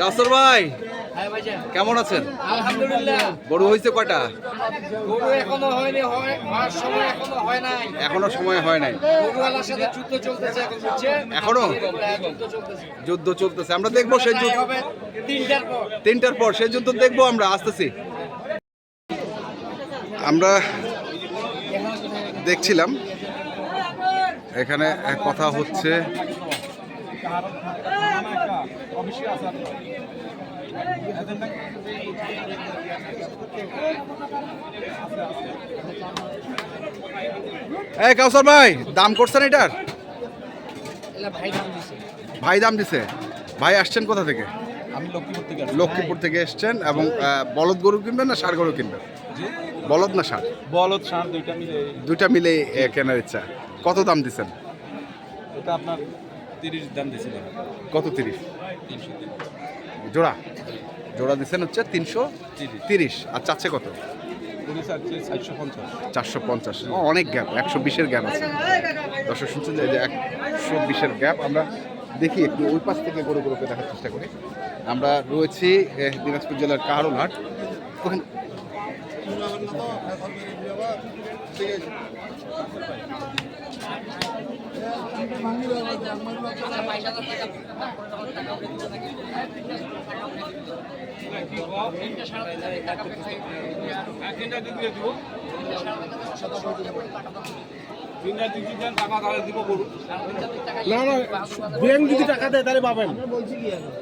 কাসর ভাই হ্যাঁ কেমন আছেন? আলহামদুলিল্লাহ। গরু হয়েছে কয়টা? গরু এখনও হয়নি হয় হওয়ার সময় এখনও হয় নাই। এখনও সময় হয় নাই। গরুওয়ালার সাথে যুদ্ধ চলতেছে এখন বুঝছেন? এখনও? হ্যাঁ, যুদ্ধ চলতেছে। আমরা দেখব সেই যুদ্ধ তিনটার পর। তিনটার পর। সেই যুদ্ধ দেখব আমরা আসতেছি। আমরা দেখছিলাম। এখানে এক কথা হচ্ছে এই কাউসার ভাই দাম করছেন এটার? ভাই দাম দিছে। ভাই দাম দিছে? ভাই আসছেন কোথা থেকে? আমি লক্ষ্মীপুর থেকে লক্ষ্মীপুর থেকে এসছেন এবং বলদ গরু কিনবেন না সার গরু কিনবেন? বলদ না ষাড়? বলদ ষাঁড় দুইটা মিলে। দুইটা মিলে কেনার ইচ্ছা। কত দাম দিচ্ছেন এটা আপনার তিরিশ দাম দিয়েছিলাম। কত তিরিশ? তিনশো জোড়া? জোড়া দিচ্ছেন হচ্ছে তিনশো তিরিশ। আর চাচ্ছে কত? চারশো পঞ্চাশ। ও, অনেক গ্যাপ একশো বিশের গ্যাপ আছে। দর্শক শুনছেন যে একশো বিশের গ্যাপ। আমরা দেখি একটু ওই পাশ থেকে গরু গরুকে দেখার চেষ্টা করি। আমরা রয়েছি দিনাজপুর জেলার কাহারুল হাট ওখানে না না ব্যাংক যদি টাকা দেয় তাহলে পাবেন। তাহলে কি-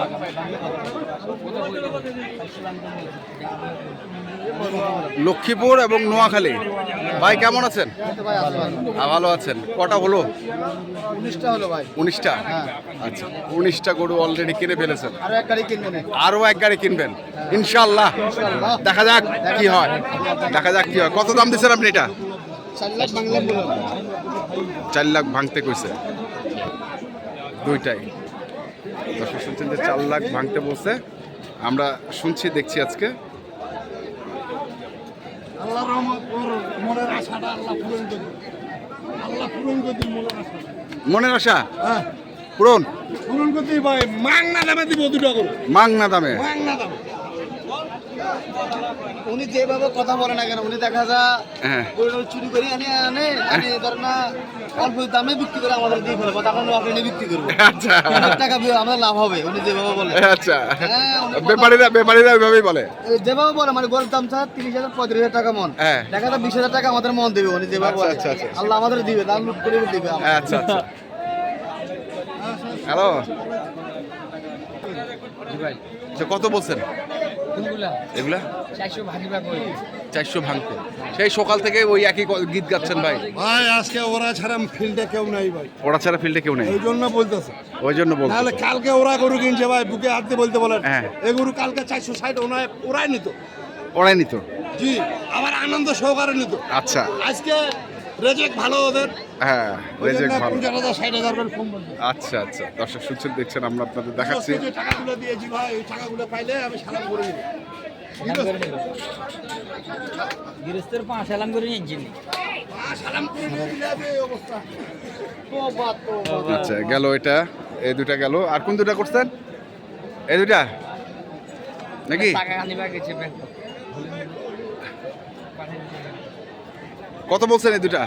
টাকা করে লক্ষ্মীপুর এবং নোয়াখালী। ভাই কেমন আছেন? হ্যাঁ, ভালো। আছেন। কটা হলো? উনিশটা হলো ভাই। উনিশটা? আচ্ছা উনিশটা গরু অলরেডি কিনে ফেলেছেন। আরও এক গাড়ি কিনবেন আরও এক গাড়ি কিনবেন। ইনশাল্লাহ দেখা যাক কি হয়। দেখা যাক কি হয়। কত দাম দিচ্ছেন আপনি এটা? বলুন চার লাখ ভাঙতে কইছে। দুইটাই। দর্শক শুনছেন যে চার লাখ ভাঙতে বসে আমরা শুনছি দেখছি আজকে। আল্লাহ রহমত মনের আশাটা আল্লাহ পূরণ পূরণ মনের আশা? হ্যাঁ। পূরণ? পূরণ করতে ভাই মাংনা দামে দিব দুটো করে। মাংনা দামে? মাংনা দামে। উনি যেভাবে কথা বলে না কেন উনি দেখা যায় হ্যাঁ। চুরি করে আনে আনে আনে ধর না অল্প দামে বিক্রি করে আমাদের দিয়ে ফেলব তখন আপনি বিক্রি করব। আচ্ছা। টাকা লাভ হবে উনি যেভাবে বলে। আচ্ছা। হ্যাঁ, ব্যাপারীরা ব্যাপারীরা ওইভাবেই বলে। যেভাবে বলে মানে গরুর দাম স্যার তিরিশ হাজার পঁয়ত্রিশ হাজার টাকা মন। হ্যাঁ। দেখা যায় বিশ হাজার টাকা আমাদের মন দেবে উনি যেভাবে আচ্ছা, বলে। আচ্ছা, আচ্ছা। আল্লাহ আমাদের দিবে দাম লুট করে দিবে আচ্ছা আচ্ছা। হ্যালো। আচ্ছা, কত বলছেন? এগুলা? চারশো ভাগি ভাগ চারশো ভাঙতে। সেই সকাল থেকে ওই একই গীত গাচ্ছেন ভাই। ভাই আজকে ওরা ছাড়া ফিল্ডে কেউ নাই ভাই। ওরা ছাড়া ফিল্ডে কেউ নেই। এই জন্য বলতেছে। ওই জন্য বলছি নাহলে কালকে ওরা গরু কিনছে ভাই বুকে হাত দিয়ে বলতে বলেন। হ্যাঁ। এই গরু কালকে চারশো ষাট ওনায় ওরাই নিত। ওরাই নিত। জি আবার আনন্দ সহকারে নিত। আচ্ছা। আজকে রেজেক ভালো ওদের। হ্যাঁ রেজেক ভালো। আচ্ছা আচ্ছা দর্শক শুনছেন দেখছেন আমরা আপনাদের দেখাচ্ছি। যে টাকাগুলো দিয়েছি ভাই ওই টাকাগুলো পাইলে আমি সালাম করে দিব গৃহস্থের পাঁচ সালাম করে নিয়েছি সালাম করে দিলে হবে এই অবস্থা। তোবা, তোবা। আচ্ছা গেল এটা এই দুটা গেল। আর কোন দুটা করছেন? এই দুটা? নাকি? টাকা আনিবা গেছে ব্যাংক কত বলছেন এই দুটা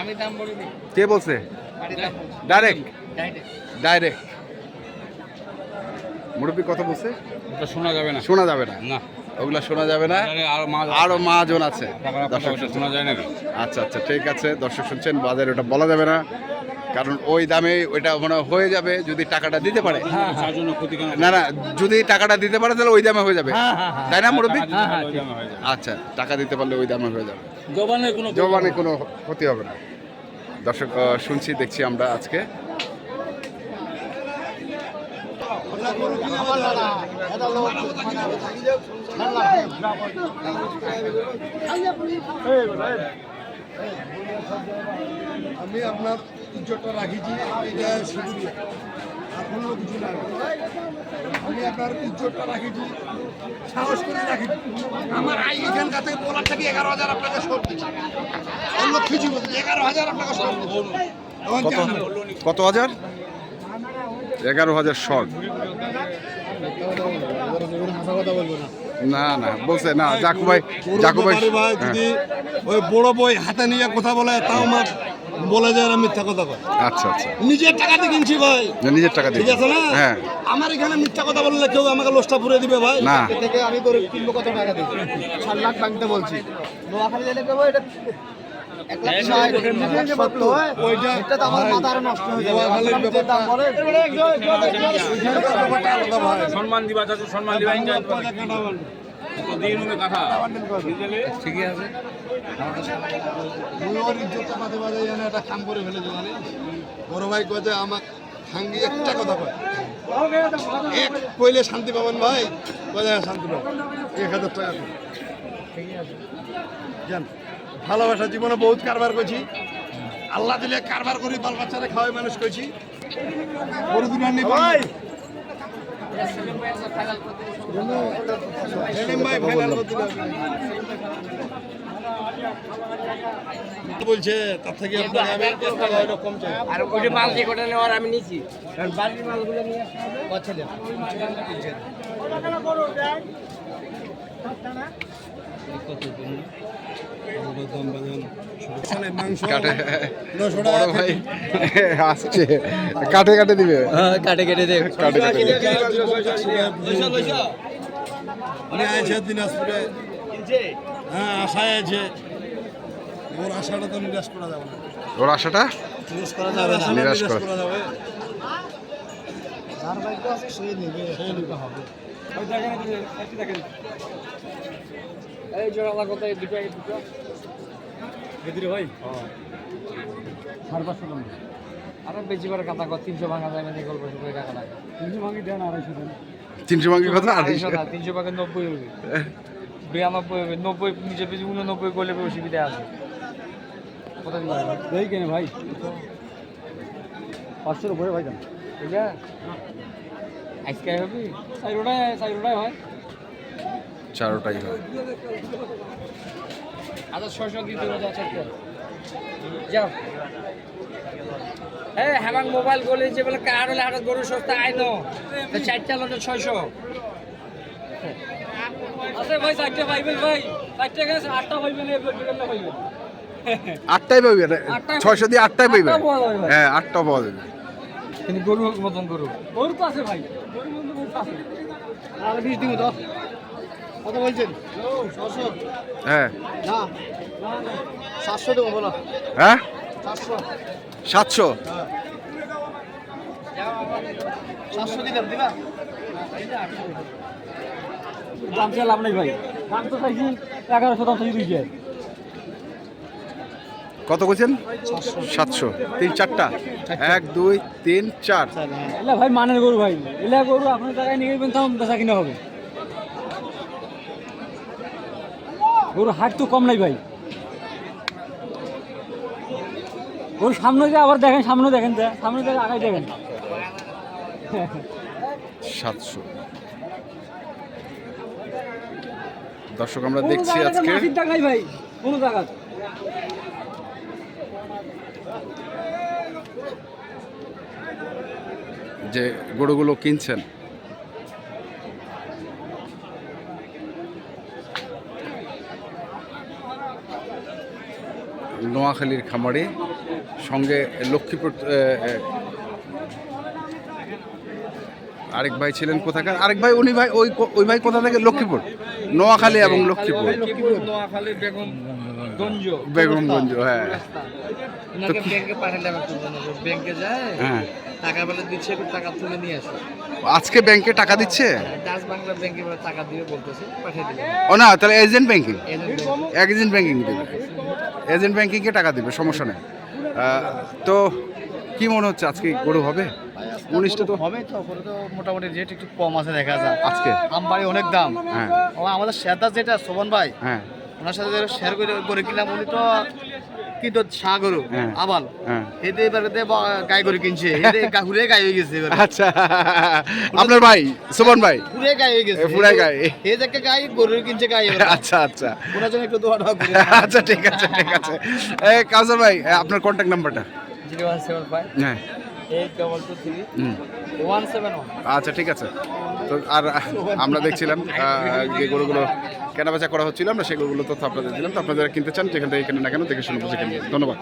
আমি দাম বলে দিই কে বলছে। ডাইরেক্ট ডাইরেক্ট মুরব্বী কত বলছে ওটা শোনা যাবে না শোনা যাবে না না ওগুলা শোনা যাবে না আরও মাছ আরও মাজন আছে দর্শক শোনা যায় না আচ্ছা আচ্ছা ঠিক আছে দর্শক শুনছেন বাজারে ওটা বলা যাবে না কারণ ওই দামে ওইটা মানে হয়ে যাবে যদি টাকাটা দিতে পারে না না যদি টাকাটা দিতে পারে তাহলে ওই দামে হয়ে যাবে তাই না মুরব্বী হ্যাঁ হ্যাঁ হয়ে আচ্ছা টাকা দিতে পারলে ওই দামে হয়ে যাবে জবানের কোনো জবানে কোনো ক্ষতি হবে না। দর্শক শুনছি দেখছি আমরা আজকে। আমি আপনার ইজ্জতটা রাখিছি এটা শুধু কোনো কিছু না আমি আপনার ইজ্জতটা রাখিছি। সাহস করে রাখিছি আমার আই এখানকার থেকে বলার থেকে এগারো হাজার আপনাকে দিচ্ছি। অন্য কিছু বলছি এগারো হাজার আপনাকে সর কত? কত হাজার? এগারো হাজার শর্ট না না বলছে না জাকু ভাই জাকু হ্যাঁ, যদি ওই বড় বই হাতে নিয়ে কথা বলে তাও আমার বলে যায় না মিথ্যা কথা কয়। আচ্ছা আচ্ছা। নিজের টাকাতে কিনছি ভাই। নিজের টাকা দিয়ে ঠিক আছে না? হ্যাঁ। আমার এখানে মিথ্যা কথা বললে কেউ আমাকে লোসটা পুরে দিবে ভাই। না। থেকে আমি করে কিনবো কত টাকা দিই সাত লাখ ভাঙতে বলছি। নোয়াখালী যেটা দেবো এটা হয়ে বলে সম্মান দিবা চাচু সম্মান দিবা ঠিকই আছে। ওর একটা কাম করে ফেলেছে জানিস? বড় ভাই কয় যে আমার খাঙ্গি একটা কথা কয়। এক কইলে শান্তি পাবেন ভাই কয় শান্তি পাবেন এক হাজার টাকা। জান ভালোবাসা জীবনে বহুত কারবার করছি আল্লাহ দিলে কারবার করি বাল বাচ্চারা খাওয়াই মানুষ করছি গরু দুটো নিয়ে ভাই সেলিম ভাই ফাইনাল করতে হবে। বলছে তার থেকে আর ওইটা মাল যে কটা নেওয়ার আমি নিছি কারণ বাড়ির মালগুলো নিয়ে কত ছেলে? কাটে। আসছে। কাটে কাটে দিবে। কাটে কেটে দে। কাটে কাটে দিবে দিনাজপুরে। হ্যাঁ আশায় আছে। ওর আশাটা তো নিরাশ করা যাবে না। ওর আশাটা? নিরাশ করা যাবে নিরাশ নিরাশ করা- যাবে। যার ভাগ্য আছে সে নেবে। সে নিতে হবে এই জোড়া লাগো তো এই দুটো এই দুটো। আরে বেশি করে কাটা কর তিনশো ভাঙা যায় মানে গল্প করে টাকা লাগে তিনশো ভাঙি দেন আড়াইশো দেন। তিনশো ভাঙি কথা আড়াইশো? না তিনশো ভাগে নব্বই হবে। বিরানব্বই হবে নব্বই নিচে বেশি উননব্বই করলে অসুবিধা আছে। কত দিন ভাই কেনে ভাই। পাঁচশোর উপরে ভাই কেন ঠিক আছে আজকে হবে? চাইরোটাই চাইরোটাই হয়। চারোটাই হয়। আচ্ছা যাও। হ্যাঁ মোবাইল যে বলে কার হলে হাটত গরু সস্তা আইনো? তো চারটা লোটের ছয়শো। আচ্ছা ভাই চারটে পাইবেন ভাই। চারটে গেছে আটটা পাইবেন পাইবেন। আটটাই ছয়শো দিয়ে আটটাই পাইবে? আটটা পাওয়া যাবে। ভাই। হ্যাঁ আটটা পাওয়া যাবে। কিন্তু গরু মতন গরু। গরু তো আছে ভাই। গরু মতন গরু আছে। আর বিশ দিব তো। কত বলছেন? হ্যাঁ। সাতশো দেবো বলো। হ্যাঁ? সাতশো। সাতশো? সাতশো দিলাম দিবা? দাম চাই লাভ নাই ভাই। দাম তো চাইছি এগারোশো দাম চাইছি দুই কত বলছেন? সাতশো। তিন চারটা? এক দুই তিন চার। এলা ভাই মানের গরু ভাই। এলা গরু আপনার জায়গায় নিয়ে গেবেন তাও বেচা কিনা হবে। গরু হাট তো কম নাই ভাই। গরু সামনে যে আবার দেখেন সামনে দেখেন সামনে দেখেন আগাই দেখেন। সাতশো। দর্শক আমরা দেখছি আজকে। ভাই কোনো জায়গা যে গরুগুলো কিনছেন নোয়াখালীর খামারে সঙ্গে লক্ষ্মীপুর আরেক ভাই ছিলেন কোথাকার? আরেক ভাই উনি ভাই ওই ওই ভাই কোথা থেকে? লক্ষ্মীপুর। নোয়াখালী এবং লক্ষ্মীপুর। বেগম বেগমগঞ্জ হ্যাঁ। ব্যাংকে যায় হ্যাঁ। টাকা বেলা দিচ্ছে টাকা তুলে নিয়ে আসো। আজকে ব্যাংকে টাকা দিচ্ছে? ডাচ বাংলা ব্যাংকে টাকা দিবে বলতেছে পাঠিয়ে দিবে। ও না তাহলে এজেন্ট ব্যাংকিং এজেন্ট ব্যাংকিং দেবে। এজেন্ট ব্যাংকিংকে টাকা দিবে সমস্যা নেই। তো কি মনে হচ্ছে আজকে গরু হবে? উনিশটা তো হবে তো ওপরে তো মোটামুটি রেট একটু কম আছে দেখা যায় আজকে? আমবাড়ি অনেক দাম। হ্যাঁ। আমাদের শেতা যেটা শোভন ভাই হ্যাঁ। ওনার সাথে শেয়ার করে করে কিনলাম উনি তো কিন্তু সাগরু হ্যাঁ। আবাল। হ্যাঁ। এতে এবারে গাই করে কিনছে। এতে হুরে গাই হয়ে গেছে আচ্ছা। আপনার ভাই সুমন ভাই? গাই হয়ে গেছে। এ, গাই। এই দেখে গাই গরু কিনছে গাই আচ্ছা আচ্ছা। ওনার জন্য একটু দোয়া আচ্ছা ঠিক আছে ঠিক আছে। এ ভাই আপনার কন্ট্যাক্ট নাম্বারটা জিরো ওয়ান সেভেন ফাইভ। হ্যাঁ। আচ্ছা ঠিক আছে। তো আর আমরা দেখছিলাম যে গরুগুলো কেনাবেচা করা হচ্ছিল আমরা সেগুলো তথ্য আপনাদের দিলাম। তো আপনারা কিনতে চান যেখান থেকে কেনেন না কেন দেখে শুনে বুঝে কিনবেন ধন্যবাদ।